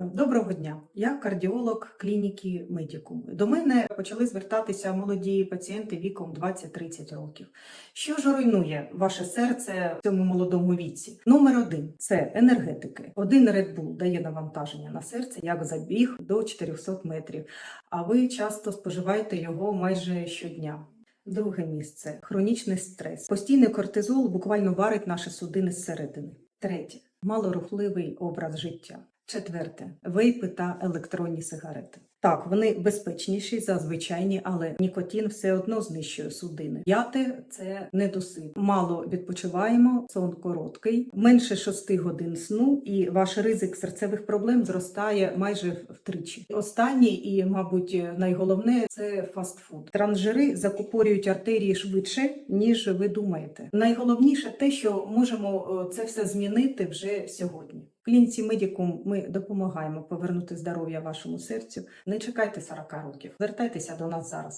Доброго дня, я кардіолог клініки Медікум. До мене почали звертатися молоді пацієнти віком 20-30 років. Що ж руйнує ваше серце в цьому молодому віці? Номер один це енергетики. Один Red Bull дає навантаження на серце як забіг до 400 метрів, а ви часто споживаєте його майже щодня. Друге місце хронічний стрес. Постійний кортизол буквально варить наші судини зсередини. Третє малорухливий образ життя. Четверте вейпи та електронні сигарети. Так, вони безпечніші за звичайні, але нікотин все одно знищує судини. П'яте це недосип. Мало відпочиваємо, сон короткий, менше 6 годин сну, і ваш ризик серцевих проблем зростає майже втричі. Останнє і, мабуть, найголовне це фастфуд. Транжири закупорюють артерії швидше, ніж ви думаєте. Найголовніше те, що можемо е, це все змінити вже сьогодні. Клініці Медікум ми допомагаємо повернути здоров'я вашому серцю. Не чекайте 40 років. Звертайтеся до нас зараз.